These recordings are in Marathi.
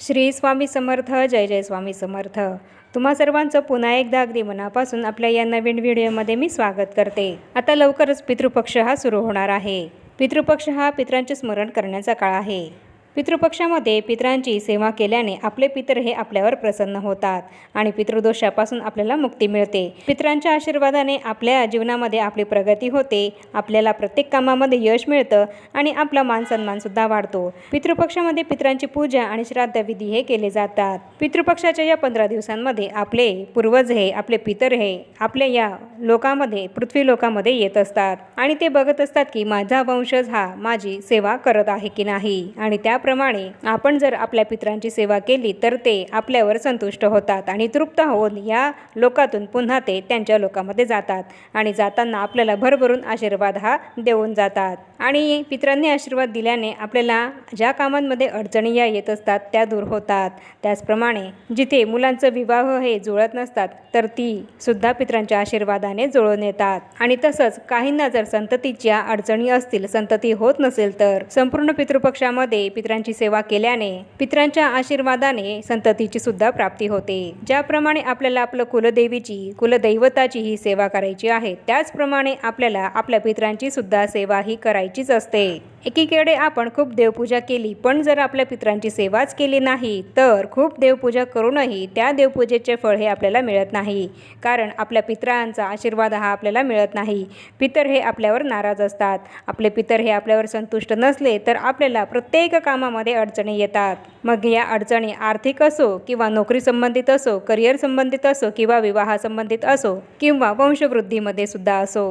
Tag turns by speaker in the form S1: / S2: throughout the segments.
S1: श्री स्वामी समर्थ जय जय स्वामी समर्थ. तुम्हा सर्वांचं पुन्हा एकदा अगदी मनापासून आपल्या या नवीन व्हिडिओमध्ये मी स्वागत करते. आता लवकरच पितृपक्ष हा सुरू होणार आहे. पितृपक्ष हा पितरांचे स्मरण करण्याचा काळ आहे. पितृपक्षामध्ये पितरांची सेवा केल्याने आपले पितर हे आपल्यावर प्रसन्न होतात आणि पितृदोषापासून आपल्याला मुक्ती मिळते. पितरांच्या आशीर्वादाने आपल्या जीवनामध्ये आपली प्रगती होते आपल्याला प्रत्येक कामामध्ये यश मिळतं आणि आपला मान सन्मानसुद्धा वाढतो. पितृपक्षामध्ये पितरांची पूजा आणि श्राद्धविधी हे केले जातात. पितृपक्षाच्या या पंधरा दिवसांमध्ये आपले पूर्वज हे आपले पितर हे आपल्या या लोकामध्ये पृथ्वी लोकामध्ये येत असतात आणि ते बघत असतात की माझा वंशज हा माझी सेवा करत आहे की नाही आणि त्या त्याप्रमाणे आपण जर आपल्या पित्रांची सेवा केली तर ते आपल्यावर संतुष्ट होतात आणि तृप्त होऊन या लोकातून पुन्हा ते त्यांच्या लोकामध्ये जातात आणि जाताना आपल्याला भरभरून आशीर्वाद हा देऊन जातात. आणि पितरांनी आशीर्वाद दिल्याने आपल्याला ज्या कामांमध्ये अडचणी या येत असतात त्या दूर होतात. त्याचप्रमाणे जिथे मुलांचं विवाह हे जुळत नसतात तर ती सुद्धा पितरांच्या आशीर्वादाने जुळून येतात. आणि तसंच काहींना जर संततीच्या अडचणी असतील संतती होत नसेल तर संपूर्ण पितृपक्षामध्ये पितरांची सेवा केल्याने पितरांच्या आशीर्वादाने संततीची सुद्धा प्राप्ती होते. ज्याप्रमाणे आपल्याला आपलं कुलदेवीची कुलदैवताची ही सेवा करायची आहे त्याचप्रमाणे आपल्याला आपल्या पितरांची सुद्धा सेवा ही करायचीच असते. एकीकडे आपण खूप देवपूजा केली पण जर आपल्या पितरांची सेवाच केली नाही तर खूप देवपूजा करूनही त्या देवपूजेचे फळ हे आपल्याला मिळत नाही. कारण आपल्या पितरांचा आशीर्वाद हा आपल्याला मिळत नाही. पितर हे आपल्यावर नाराज असतात. आपले पितर हे आपल्यावर संतुष्ट नसले तर आपल्याला प्रत्येक काम कामामध्ये अडचणी येतात. मग या अडचणी आर्थिक असो किंवा नोकरी संबंधित असो करिअर संबंधित असो किंवा विवाहासंबंधित असो किंवा वंशवृद्धीमध्ये सुद्धा असो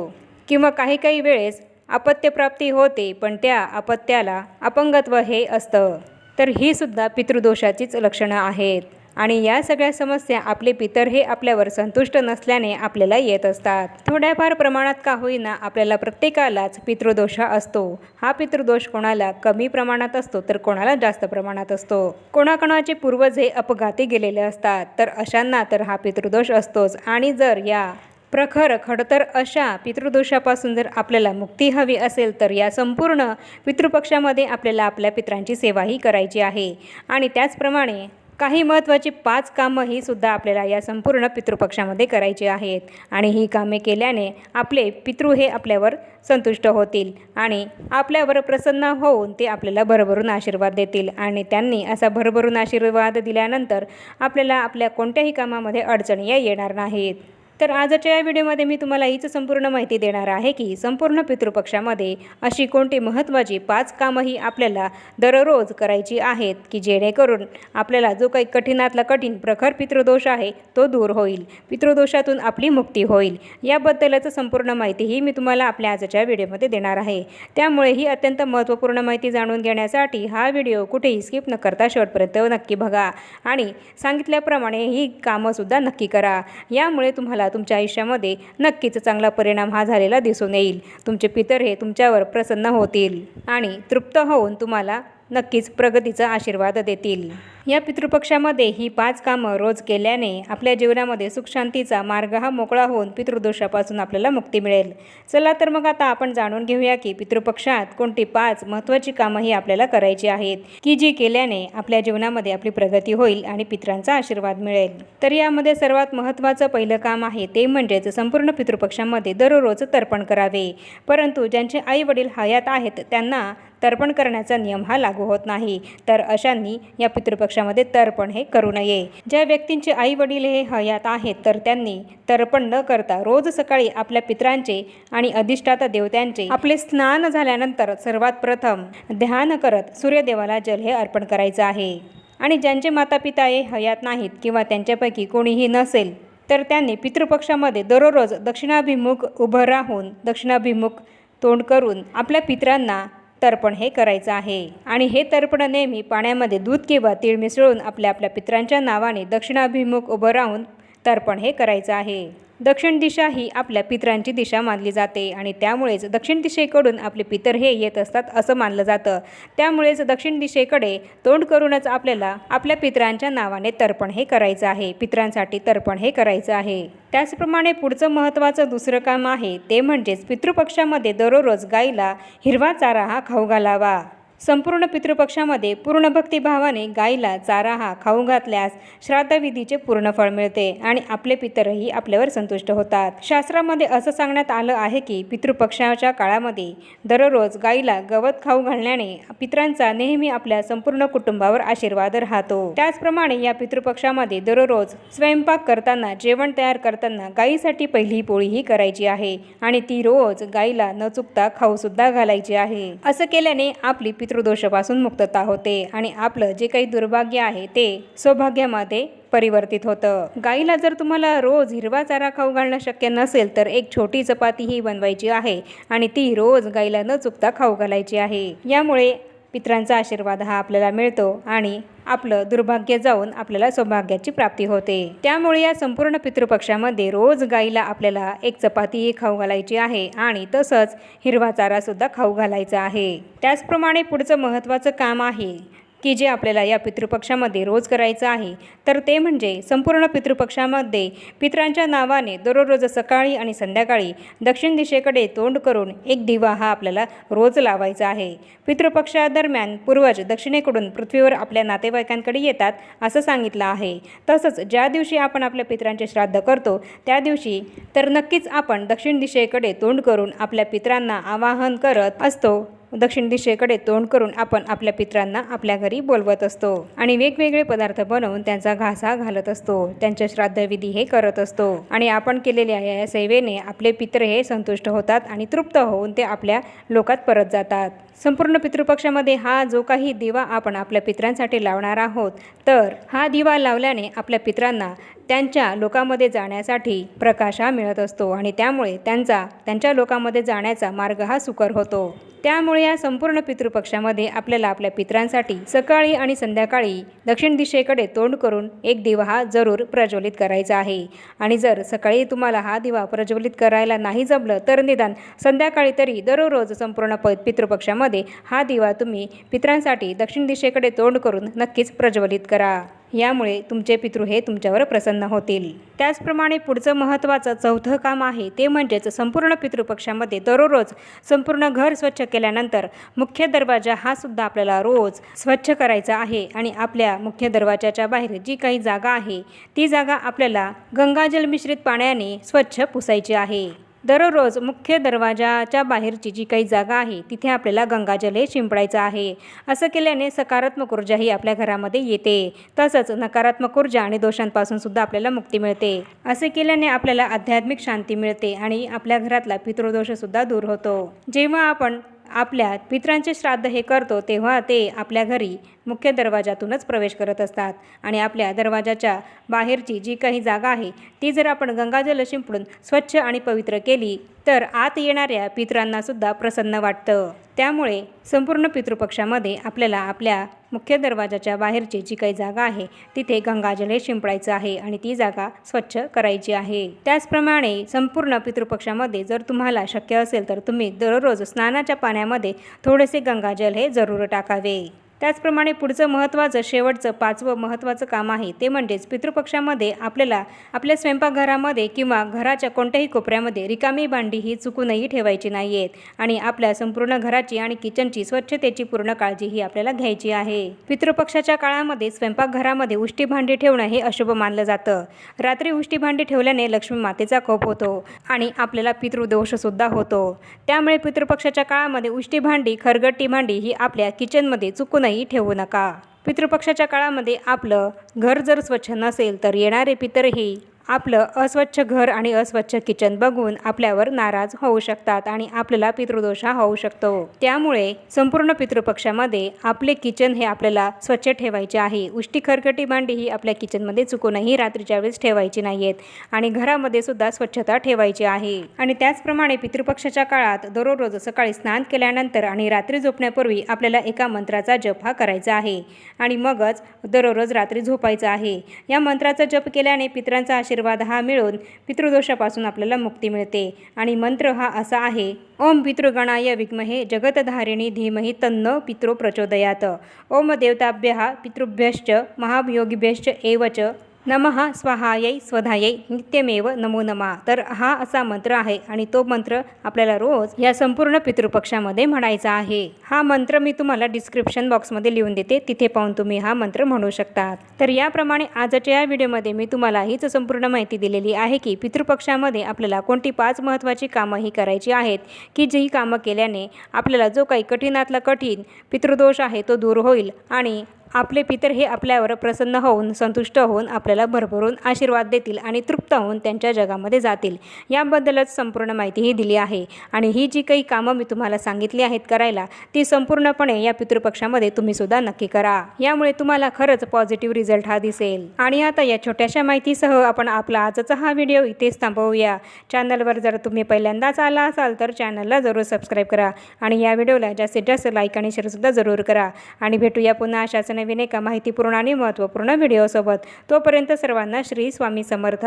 S1: किंवा काही काही वेळेस अपत्यप्राप्ती होते पण त्या अपत्याला अपंगत्व हे असतं. तर ही सुद्धा पितृदोषाचीच लक्षणं आहेत. आणि या सगळ्या समस्या आपले पितर हे आपल्यावर संतुष्ट नसल्याने आपल्याला येत असतात. थोड्याफार प्रमाणात का होईना आपल्याला प्रत्येकालाच पितृदोष हा असतो. हा पितृदोष कोणाला कमी प्रमाणात असतो तर कोणाला जास्त प्रमाणात असतो. कोणाकोणाचे पूर्वज हे अपघाती गेलेले असतात तर अशांना तर हा पितृदोष असतोच. आणि जर या प्रखर खडतर अशा पितृदोषापासून जर आपल्याला मुक्ती हवी असेल तर या संपूर्ण पितृपक्षामध्ये आपल्याला आपल्या पितरांची सेवाही करायची आहे. आणि त्याचप्रमाणे काही महत्त्वाची पाच कामं ही सुद्धा आपल्याला या संपूर्ण पितृपक्षामध्ये करायची आहेत. आणि ही कामे केल्याने आपले पितृ हे आपल्यावर संतुष्ट होतील आणि आपल्यावर प्रसन्न होऊन ते आपल्याला भरभरून आशीर्वाद देतील. आणि त्यांनी असा भरभरून आशीर्वाद दिल्यानंतर आपल्याला आपल्या कोणत्याही कामामध्ये अडचणी येणार नाहीत. तर आजच्या या व्हिडिओमध्ये मी तुम्हाला हीच संपूर्ण माहिती देणार आहे की संपूर्ण पितृपक्षामध्ये अशी कोणती महत्त्वाची पाच कामंही आपल्याला दररोज करायची आहेत की जेणेकरून आपल्याला जो काही कठीणातला कठीण प्रखर पितृदोष आहे तो दूर होईल पितृदोषातून आपली मुक्ती होईल. याबद्दलच संपूर्ण माहितीही मी तुम्हाला आपल्या आजच्या व्हिडिओमध्ये देणार आहे. त्यामुळे ही अत्यंत महत्त्वपूर्ण माहिती जाणून घेण्यासाठी हा व्हिडिओ कुठेही स्किप न करता शेवटपर्यंत नक्की बघा आणि सांगितल्याप्रमाणे ही कामंसुद्धा नक्की करा. यामुळे तुम्हाला तुमच्या आयुष्यामध्ये नक्कीच चांगला परिणाम हा झालेला दिसून येईल. तुमचे पितर हे तुमच्यावर प्रसन्न होतील आणि तृप्त होऊन तुम्हाला नक्कीच प्रगतीचा आशीर्वाद देतील. या पितृपक्षामध्ये ही पाच कामं रोज केल्याने आपल्या जीवनामध्ये सुखशांतीचा मार्ग हा मोकळा होऊन पितृदोषापासून आपल्याला मुक्ती मिळेल. चला तर मग आता आपण जाणून घेऊया की पितृपक्षात कोणती पाच महत्त्वाची कामं ही आपल्याला करायची आहेत की जी केल्याने आपल्या जीवनामध्ये आपली प्रगती होईल आणि पितरांचा आशीर्वाद मिळेल. तर यामध्ये सर्वात महत्त्वाचं पहिलं काम आहे ते म्हणजेच संपूर्ण पितृपक्षामध्ये दररोज तर्पण करावे. परंतु ज्यांचे आई वडील हयात आहेत त्यांना तर्पण करण्याचा नियम हा लागू होत नाही. तर अशांनी या पितृपक्ष पितृपक्षामध्ये तर्पण हे करू नये. ज्या व्यक्तींचे आई वडील हे हयात आहेत तर त्यांनी तर्पण न करता रोज सकाळी आपल्या पित्रांचे आणि अधिष्ठाता देवत्यांचे आपले स्नान झाल्यानंतर सर्वात प्रथम ध्यान करत सूर्यदेवाला जल हे अर्पण करायचं आहे. आणि ज्यांचे माता पिता हे हयात नाहीत किंवा त्यांच्यापैकी कोणीही नसेल तर त्यांनी पितृपक्षामध्ये दररोज दक्षिणाभिमुख उभं राहून दक्षिणाभिमुख तोंड करून आपल्या पित्रांना तर्पण हे करायचं आहे. आणि हे तर्पण नेहमी पाण्यामध्ये दूध किंवा तीळ मिसळून आपल्या आपल्या पित्रांच्या नावाने दक्षिणाभिमुख उभं राहून तर्पण हे करायचं आहे. दक्षिण दिशा ही आपल्या पितरांची दिशा मानली जाते आणि त्यामुळेच दक्षिण दिशेकडून आपले पितर हे येत असतात असं मानलं जातं. त्यामुळेच दक्षिण दिशेकडे तोंड करूनच आपल्याला आपल्या पितरांच्या नावाने तर्पण हे करायचं आहे. पितरांसाठी तर्पण हे करायचं आहे. त्याचप्रमाणे पुढचं महत्त्वाचं दुसरं काम आहे ते म्हणजेच पितृपक्षामध्ये दररोज गाईला हिरवा चारा हा खाऊ घालावा. संपूर्ण पितृपक्षामध्ये पूर्ण भक्तिभावाने गाईला चारा हा खाऊ घातल्यास श्राद्धविधीचे पूर्ण फळ मिळते आणि आपले पितरही आपल्यावर संतुष्ट होतात. शास्त्रामध्ये असं सांगण्यात आलं आहे की पितृपक्षाच्या काळामध्ये दररोज गाईला गवत खाऊ घालण्याने पितरांचा नेहमी आपल्या संपूर्ण कुटुंबावर आशीर्वाद राहतो. त्याचप्रमाणे या पितृपक्षामध्ये दररोज स्वयंपाक करताना जेवण तयार करताना गाईसाठी पहिली पोळीही करायची आहे आणि ती रोज गायीला न चुकता खाऊ सुद्धा घालायची आहे. असं केल्याने आपली पितृदोषापासून मुक्तता होते आणि आपलं जे काही दुर्भाग्य आहे ते सौभाग्यामध्ये परिवर्तित होतं. गाईला जर तुम्हाला रोज हिरवा चारा खाऊ घालणं शक्य नसेल तर एक छोटी चपाती ही बनवायची आहे आणि ती रोज गाईला न चुकता खाऊ घालायची आहे. यामुळे पित्रांचा आशीर्वाद हा आपल्याला मिळतो आणि आपलं दुर्भाग्य जाऊन आपल्याला सौभाग्याची प्राप्ती होते. त्यामुळे या संपूर्ण पितृपक्षामध्ये रोज गाईला आपल्याला एक चपातीही खाऊ घालायची आहे आणि तसंच हिरवा चारासुद्धा खाऊ घालायचा आहे. त्याचप्रमाणे पुढचं महत्त्वाचं काम आहे. की जे आपल्याला या पितृपक्षामध्ये रोज करायचं आहे तर ते म्हणजे संपूर्ण पितृपक्षामध्ये पितरांच्या नावाने दररोज सकाळी आणि संध्याकाळी दक्षिण दिशेकडे तोंड करून एक दिवा हा आपल्याला रोज लावायचा आहे. पितृपक्षादरम्यान पूर्वज दक्षिणेकडून पृथ्वीवर आपल्या नातेवाईकांकडे येतात असं सांगितलं आहे. तसंच ज्या दिवशी आपण आपल्या पितरांचे श्राद्ध करतो त्या दिवशी तर नक्कीच आपण दक्षिण दिशेकडे तोंड करून आपल्या पितरांना आवाहन करत असतो. दक्षिण दिशेकडे तोंड करून आपण आपल्या पित्रांना आपल्या घरी बोलवत असतो आणि वेगवेगळे पदार्थ बनवून त्यांचा घासा घालत असतो. त्यांच्या श्राद्धविधी हे करत असतो. आणि आपण केलेल्या या सेवेने आपले पित्र हे संतुष्ट होतात आणि तृप्त होऊन ते आपल्या लोकात परत जातात. संपूर्ण पितृपक्षामध्ये हा जो काही दिवा आपण आपल्या पित्रांसाठी लावणार आहोत तर हा दिवा लावल्याने आपल्या पित्रांना त्यांच्या लोकांमध्ये जाण्यासाठी प्रकाश हा मिळत असतो आणि त्यामुळे त्यांचा त्यांच्या लोकांमध्ये जाण्याचा मार्ग हा सुकर होतो. त्यामुळे या संपूर्ण पितृपक्षामध्ये आपल्याला आपल्या पित्रांसाठी सकाळी आणि संध्याकाळी दक्षिण दिशेकडे तोंड करून एक दिवा हा जरूर प्रज्वलित करायचा आहे. आणि जर सकाळी तुम्हाला हा दिवा प्रज्वलित करायला नाही जमलं तर निदान संध्याकाळी तरी दररोज संपूर्ण प पितृपक्षामध्ये हा दिवा तुम्ही पित्रांसाठी दक्षिण दिशेकडे तोंड करून नक्कीच प्रज्वलित करा. यामुळे तुमचे पितृ हे तुमच्यावर प्रसन्न होतील. त्याचप्रमाणे पुढचं महत्त्वाचं चौथं काम आहे ते म्हणजेच संपूर्ण पितृपक्षामध्ये दररोज संपूर्ण घर स्वच्छ केल्यानंतर मुख्य दरवाजा हा सुद्धा आपल्याला रोज स्वच्छ करायचा आहे आणि आपल्या मुख्य दरवाजाच्या बाहेर जी काही जागा आहे ती जागा आपल्याला गंगाजल मिश्रित पाण्याने स्वच्छ पुसायची आहे. दररोज मुख्य दरवाजाच्या बाहेरची जी काही जागा आहे तिथे आपल्याला गंगाजल हे शिंपडायचं आहे. असं केल्याने सकारात्मक ऊर्जा ही आपल्या घरामध्ये येते. तसंच नकारात्मक ऊर्जा आणि दोषांपासून सुद्धा आपल्याला मुक्ती मिळते. असे केल्याने आपल्याला आध्यात्मिक शांती मिळते आणि आपल्या घरातला पितृदोषसुद्धा दूर होतो. जेव्हा आपण आपल्या पित्रांचे श्राद्ध हे करतो तेव्हा ते आपल्या घरी मुख्य दरवाजातूनच प्रवेश करत असतात. आणि आपल्या दरवाजाच्या बाहेरची जी काही जागा आहे ती जर आपण गंगाजल शिंपडून स्वच्छ आणि पवित्र केली तर आत येणाऱ्या पितरांनासुद्धा प्रसन्न वाटतं. त्यामुळे संपूर्ण पितृपक्षामध्ये आपल्याला आपल्या मुख्य दरवाजाच्या बाहेरची जी काही जागा आहे तिथे गंगाजल हे शिंपडायचं आहे आणि ती जागा स्वच्छ करायची आहे. त्याचप्रमाणे संपूर्ण पितृपक्षामध्ये जर तुम्हाला शक्य असेल तर तुम्ही दररोज स्नानाच्या पाण्यामध्ये थोडेसे गंगाजल हे जरूर टाकावे. त्याचप्रमाणे पुढचं महत्त्वाचं शेवटचं पाचवं महत्त्वाचं काम आहे ते म्हणजेच पितृपक्षामध्ये आपल्याला आपल्या स्वयंपाकघरामध्ये किंवा घराच्या कोणत्याही कोपऱ्यामध्ये रिकामी भांडी ही चुकूनही ठेवायची नाही आहेत आणि आपल्या संपूर्ण घराची आणि किचनची स्वच्छतेची पूर्ण काळजी ही आपल्याला घ्यायची आहे. पितृपक्षाच्या काळामध्ये स्वयंपाकघरामध्ये उष्टी भांडी ठेवणं हे अशुभ मानलं जातं. रात्री उष्टी भांडी ठेवल्याने लक्ष्मी मातेचा कोप होतो आणि आपल्याला पितृदोषसुद्धा होतो. त्यामुळे पितृपक्षाच्या काळामध्ये उष्टी भांडी खरगट्टी भांडी ही आपल्या किचनमध्ये चुकून ही ठेवू नका. पितृपक्षाच्या काळामध्ये आपलं घर जर स्वच्छ नसेल तर येणारे पितरही आपलं अस्वच्छ घर आणि अस्वच्छ किचन बघून आपल्यावर नाराज होऊ शकतात आणि आपल्याला पितृदोष हा होऊ शकतो. त्यामुळे संपूर्ण पितृपक्षामध्ये आपले किचन हे आपल्याला स्वच्छ ठेवायचे आहे. उष्टी खरकटी भांडी ही आपल्या किचनमध्ये चुकूनही रात्रीच्या वेळेस ठेवायची नाही आहेत आणि घरामध्ये सुद्धा स्वच्छता ठेवायची आहे. आणि त्याचप्रमाणे पितृपक्षाच्या काळात दररोज सकाळी स्नान केल्यानंतर आणि रात्री झोपण्यापूर्वी आपल्याला एका मंत्राचा जप हा करायचा आहे. आणि मगच दररोज रात्री झोपायचं आहे. या मंत्राचा जप केल्याने पितरांचा आशीर्वाद हा मिळून पितृदोषापासून आपल्याला मुक्ती मिळते. आणि मंत्र हा असा आहे ओम पितृगणाय विद्महे जगतधारिणी धीमहि तन्न पितृ प्रचोदयात. ओम देवताभ्य पितृभ्यश्च महायोगिभ्यश्च एव च नमः स्वाहायै स्वधायै नित्यमेव नमो नमा. तर हा असा मंत्र आहे आणि तो मंत्र आपल्याला रोज या संपूर्ण पितृपक्षामध्ये म्हणायचा आहे. हा मंत्र मी तुम्हाला डिस्क्रिप्शन बॉक्समध्ये लिहून देते. तिथे पाहून तुम्ही हा मंत्र म्हणू शकतात. तर याप्रमाणे आजच्या या व्हिडिओमध्ये मी तुम्हाला हीच संपूर्ण माहिती दिलेली आहे की पितृपक्षामध्ये आपल्याला कोणती पाच महत्त्वाची कामं ही करायची आहेत की जी कामं केल्याने आपल्याला जो काही कठीणातला कठीण पितृदोष आहे तो दूर होईल आणि आपले पितर हे आपल्यावर प्रसन्न होऊन संतुष्ट होऊन आपल्याला भरभरून आशीर्वाद देतील आणि तृप्त होऊन त्यांच्या जगामध्ये जातील. याबद्दलच संपूर्ण माहितीही दिली आहे. आणि ही जी काही कामं मी तुम्हाला सांगितली आहेत करायला ती संपूर्णपणे या पितृपक्षामध्ये तुम्ही सुद्धा नक्की करा. यामुळे तुम्हाला खरंच पॉझिटिव्ह रिझल्ट हा दिसेल. आणि आता या छोट्याशा माहितीसह आपण आपला आजचा हा व्हिडिओ इथेच थांबवूया. चॅनलवर जर तुम्ही पहिल्यांदाच आला असाल तर चॅनलला जरूर सबस्क्राईब करा. आणि या व्हिडिओला जास्तीत जास्त लाईक आणि शेअरसुद्धा जरूर करा. आणि भेटूया पुन्हा अशाच नवीन एका माहितीपूर्ण आणि महत्त्वपूर्ण व्हिडिओसोबत तोपर्यंत सर्वांना श्री स्वामी समर्थ.